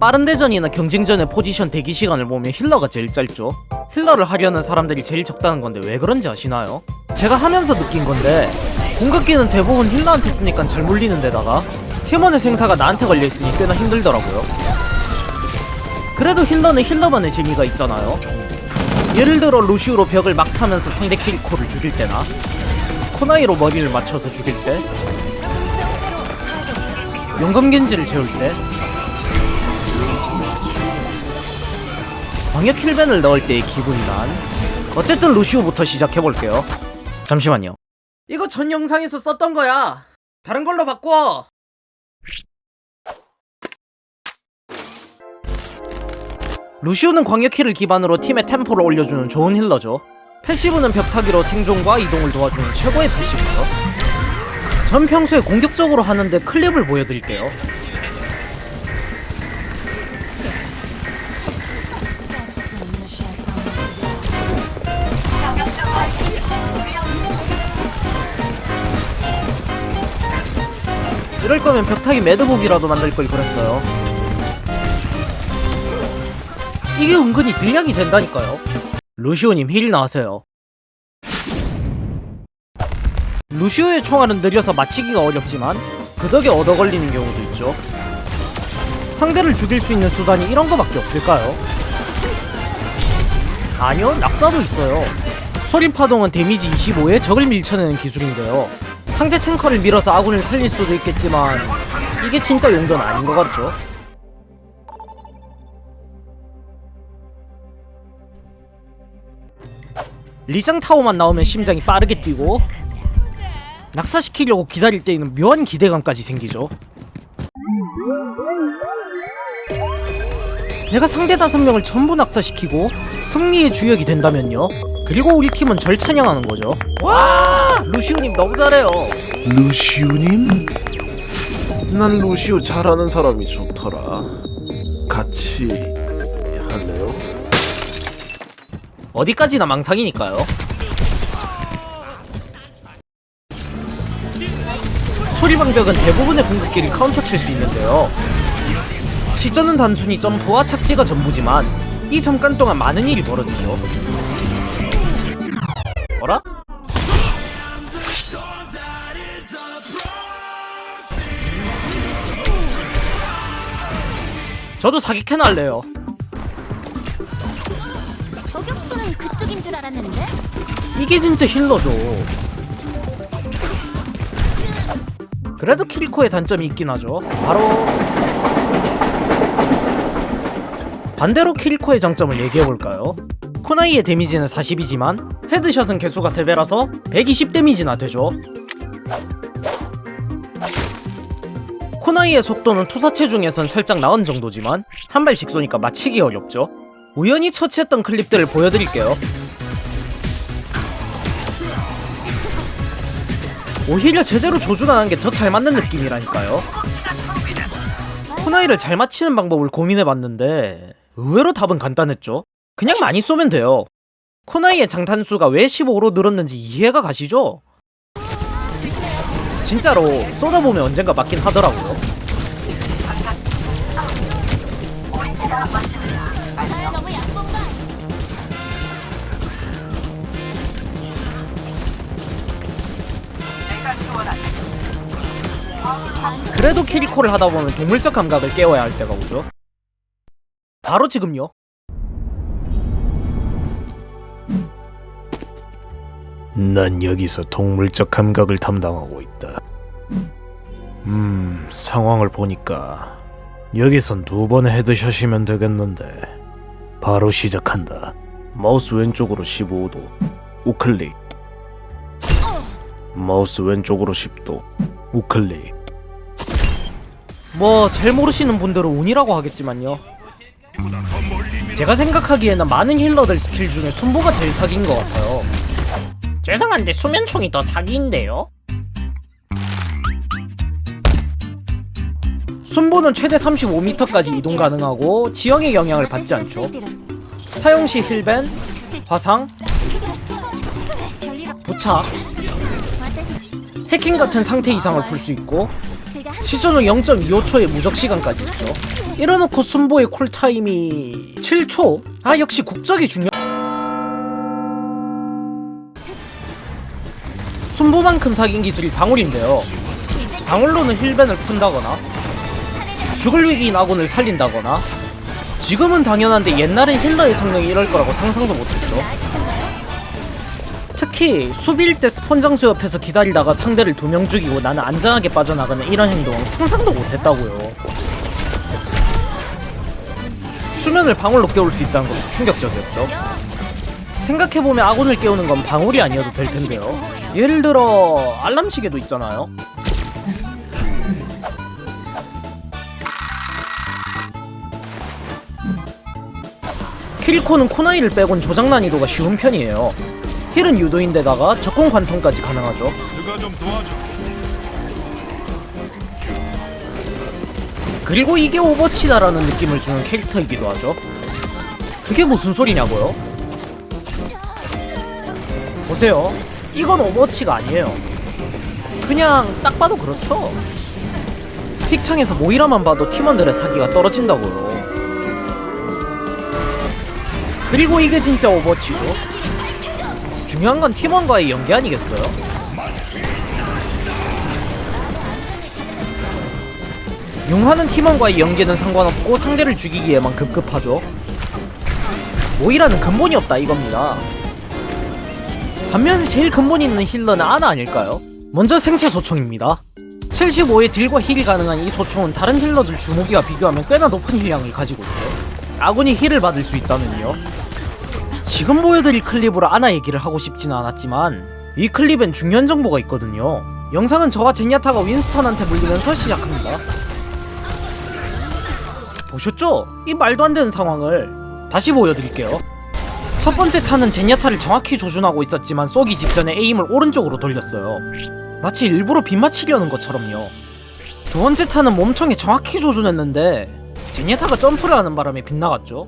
빠른 대전이나 경쟁전의 포지션 대기 시간을 보면 힐러가 제일 짧죠. 힐러를 하려는 사람들이 제일 적다는 건데 왜 그런지 아시나요? 제가 하면서 느낀 건데 공격기는 대부분 힐러한테 쓰니까 잘 물리는 데다가 팀원의 생사가 나한테 걸려있으니 꽤나 힘들더라고요. 그래도 힐러는 힐러만의 재미가 있잖아요. 예를 들어 루시우로 벽을 막 타면서 상대 킬코를 죽일 때나 코나이로 머리를 맞춰서 죽일 때 용검 겐지를 채울 때 광역 킬벤을 넣을 때의 기분이 난 어쨌든 루시우부터 시작해볼게요. 잠시만요. 이거 전 영상에서 썼던 거야. 다른 걸로 바꿔. 루시우는 광역키를 기반으로 팀의 템포를 올려주는 좋은 힐러죠. 패시브는 벽타기로 생존과 이동을 도와주는 최고의 패시브죠. 전 평소에 공격적으로 하는데 클립을 보여드릴게요 이럴 거면 벽타기 매드복이라도 만들 걸 그랬어요. 이게 은근히 딜량이 된다니까요. 루시오님 힐 나와세요. 루시오의 총알은 느려서 맞히기가 어렵지만 그 덕에 얻어 걸리는 경우도 있죠. 상대를 죽일 수 있는 수단이 이런 거밖에 없을까요? 아니요, 낙사도 있어요. 소림 파동은 데미지 25에 적을 밀쳐내는 기술인데요. 상대 탱커를 밀어서 아군을 살릴 수도 있겠지만 이게 진짜 용도는 아닌 것 같죠? 리장 타워만 나오면 심장이 빠르게 뛰고 낙사시키려고 기다릴 때에는 묘한 기대감까지 생기죠. 내가 상대 다섯 명을 전부 낙사시키고 승리의 주역이 된다면요. 그리고 우리 팀은 절 찬양하는 거죠. 와, 루시우님 너무 잘해요. 루시우님? 난 루시우 잘하는 사람이 좋더라. 같이 할래요? 어디까지나 망상이니까요. 소리방벽은 대부분의 공격기를 카운터 칠 수 있는데요. 시전은 단순히 점프와 착지가 전부지만 이 잠깐 동안 많은 일이 벌어지죠. 어라? 저도 사기캐나 할래요. 저격수는 그쪽인 줄 알았는데 이게 진짜 힐러죠. 그래도 킬코의 단점이 있긴 하죠. 바로 반대로 킬코의 장점을 얘기해 볼까요? 코나이의 데미지는 40이지만 헤드샷은 개수가 3배라서 120 데미지나 되죠. 코나이의 속도는 투사체 중에선 살짝 나은 정도지만 한 발씩 쏘니까 맞히기 어렵죠. 우연히 처치했던 클립들을 보여드릴게요. 오히려 제대로 조준하는 게 더 잘 맞는 느낌이라니까요. 코나이를 잘 맞히는 방법을 고민해봤는데 의외로 답은 간단했죠. 그냥 많이 쏘면 돼요. 코나이의 장탄수가 왜 15로 늘었는지 이해가 가시죠? 진짜로 쏘다보면 언젠가 맞긴 하더라고요. 그래도 키리코를 하다 보면 동물적 감각을 깨워야 할 때가 오죠. 바로 지금요. 난 여기서 동물적 감각을 담당하고 있다. 음, 상황을 보니까 여기선 두 번의 헤드샷이면 되겠는데 바로 시작한다. 마우스 왼쪽으로 15도, 우클릭. 마우스 왼쪽으로 10도, 우클릭. 뭐 잘 모르시는 분들은 운이라고 하겠지만요. 제가 생각하기에는 많은 힐러들 스킬 중에 순보가 제일 사기인 것 같아요. 죄송한데 수면총이 더 사기인데요. 순보는 최대 35m까지 이동 가능하고 지형의 영향을 받지 않죠. 사용 시 힐벤, 화상, 부착, 해킹 같은 상태 이상을 풀수 있고 한 시즌 후 0.25초의 무적 시간까지 있죠. 이래놓고 순보의 콜타임이 7초? 아 역시 국적이 중요. 순보만큼 사귄 기술이 방울인데요. 방울로는 힐벤을 푼다거나 죽을 위기인 아군을 살린다거나 지금은 당연한데 옛날엔 힐러의 성능이 이럴 거라고 상상도 못했죠. 특히 수비일 때 스폰 장소 옆에서 기다리다가 상대를 두 명 죽이고 나는 안전하게 빠져나가는 이런 행동 상상도 못했다고요. 수면을 방울로 깨울 수 있다는 것도 충격적이었죠. 생각해보면 아군을 깨우는 건 방울이 아니어도 될 텐데요. 예를 들어 알람 시계도 있잖아요. 키리코는 코나이를 빼곤 조작 난이도가 쉬운 편이에요. 힐은 유도인데다가 적공 관통까지 가능하죠. 그리고 이게 오버치다라는 느낌을 주는 캐릭터이기도 하죠. 그게 무슨 소리냐고요? 보세요. 이건 오버워치가 아니에요. 그냥 딱 봐도 그렇죠. 픽창에서 모이라만 봐도 팀원들의 사기가 떨어진다고요. 그리고 이게 진짜 오버워치죠. 중요한 건 팀원과의 연계 아니겠어요? 용하는 팀원과의 연계는 상관없고 상대를 죽이기에만 급급하죠. 모이라는 근본이 없다 이겁니다. 반면 제일 근본 있는 힐러는 아나 아닐까요? 먼저 생체 소총입니다. 75의 딜과 힐이 가능한 이 소총은 다른 힐러들 주무기와 비교하면 꽤나 높은 힐량을 가지고 있죠. 아군이 힐을 받을 수 있다면요. 지금 보여드릴 클립으로 아나 얘기를 하고 싶지는 않았지만 이 클립엔 중요한 정보가 있거든요. 영상은 저와 제니아타가 윈스턴한테 물리면서 시작합니다. 보셨죠? 이 말도 안 되는 상황을 다시 보여드릴게요. 첫 번째 타는 제니아타를 정확히 조준하고 있었지만 쏘기 직전에 에임을 오른쪽으로 돌렸어요. 마치 일부러 빗맞히려는 것처럼요. 두 번째 타는 몸통에 정확히 조준했는데 제니아타가 점프를 하는 바람에 빗나갔죠.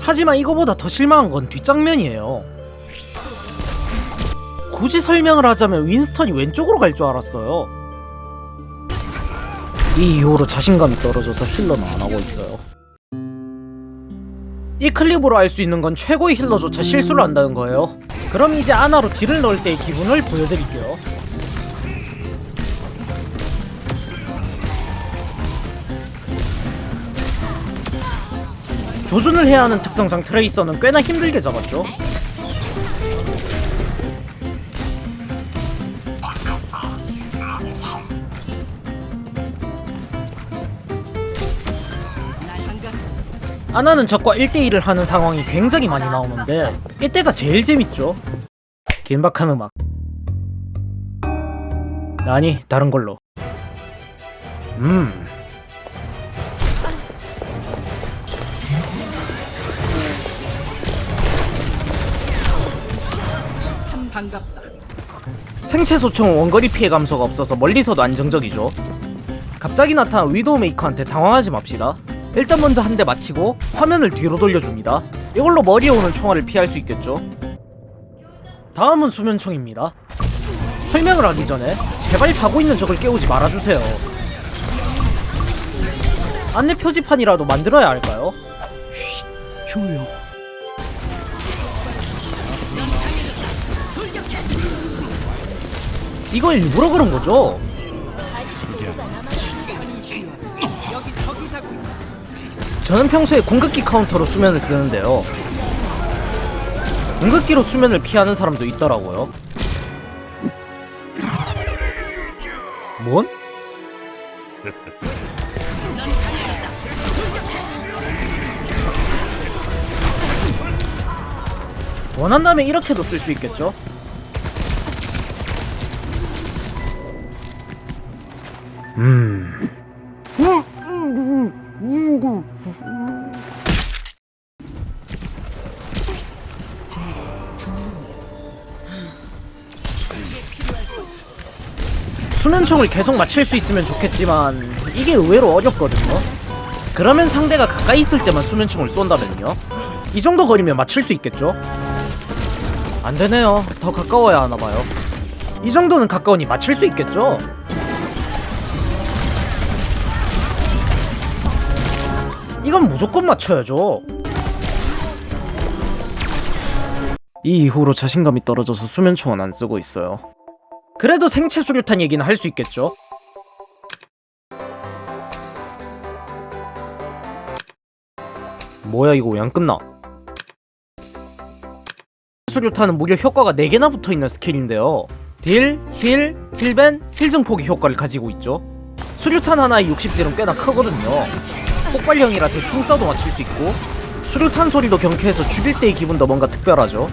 하지만 이거보다 더 실망한 건 뒷장면이에요. 굳이 설명을 하자면 윈스턴이 왼쪽으로 갈 줄 알았어요. 이 이후로 자신감이 떨어져서 힐러는 안 하고 있어요. 이 클립으로 알 수 있는 건 최고의 힐러조차 실수를 한다는 거예요. 그럼 이제 아나로 딜을 넣을 때의 기분을 보여드릴게요. 조준을 해야 하는 특성상 트레이서는 꽤나 힘들게 잡았죠. 아나는 적과 1대1을 하는 상황이 굉장히 많이 나오는데 이때가 제일 재밌죠. 긴박한 음악. 아니, 다른 걸로. 음. 생체 소총은 원거리 피해 감소가 없어서 멀리서도 안정적이죠. 갑자기 나타난 위도우 메이커한테 당황하지 맙시다. 일단 먼저 한 대 맞히고 화면을 뒤로 돌려줍니다. 이걸로 머리에 오는 총알을 피할 수 있겠죠. 다음은 수면총입니다. 설명을 하기 전에 제발 자고 있는 적을 깨우지 말아주세요. 안내 표지판이라도 만들어야 할까요? 쉿, 조용. 이거 일부러 그런 거죠? 저는 평소에 공격기 카운터로 수면을 쓰는데요. 공격기로 수면을 피하는 사람도 있더라고요. 뭔? 원한다면 이렇게도 쓸 수 있겠죠? 음. 권총을 계속 맞힐 수 있으면 좋겠지만 이게 의외로 어렵거든요. 그러면 상대가 가까이 있을 때만 수면총을 쏜다면요? 이 정도 거리면 맞힐 수 있겠죠? 안되네요. 더 가까워야 하나봐요. 이 정도는 가까우니 맞힐 수 있겠죠? 이건 무조건 맞춰야죠. 이 이후로 자신감이 떨어져서 수면총은 안 쓰고 있어요. 그래도 생체 수류탄 얘기는 할 수 있겠죠. 뭐야 이거 왜 안 끝나? 수류탄은 무려 효과가 4개나 붙어있는 스킬인데요 딜, 힐, 힐벤, 힐증포기 효과를 가지고 있죠 수류탄 하나에 60딜은 꽤나 크거든요 폭발형이라 대충 쏴도 맞힐 수 있고 수류탄 소리도 경쾌해서 죽일 때의 기분도 뭔가 특별하죠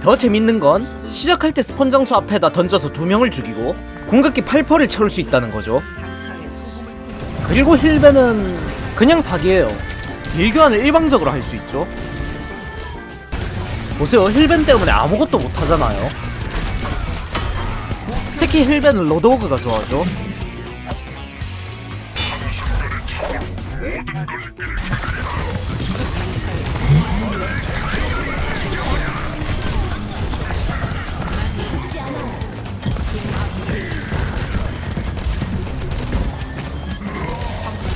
더 재밌는 건 시작할 때 스폰 장소 앞에다 던져서 두 명을 죽이고 공격기 8%를 채울 수 있다는 거죠. 그리고 힐벤은 그냥 사기예요. 딜 교환을 일방적으로 할 수 있죠. 보세요. 힐벤 때문에 아무것도 못하잖아요. 특히 힐벤은 로드호그가 좋아하죠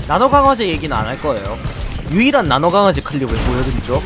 나노 강화제 얘기는 안 할 거예요. 유일한 나노 강화제 클립을 보여드리죠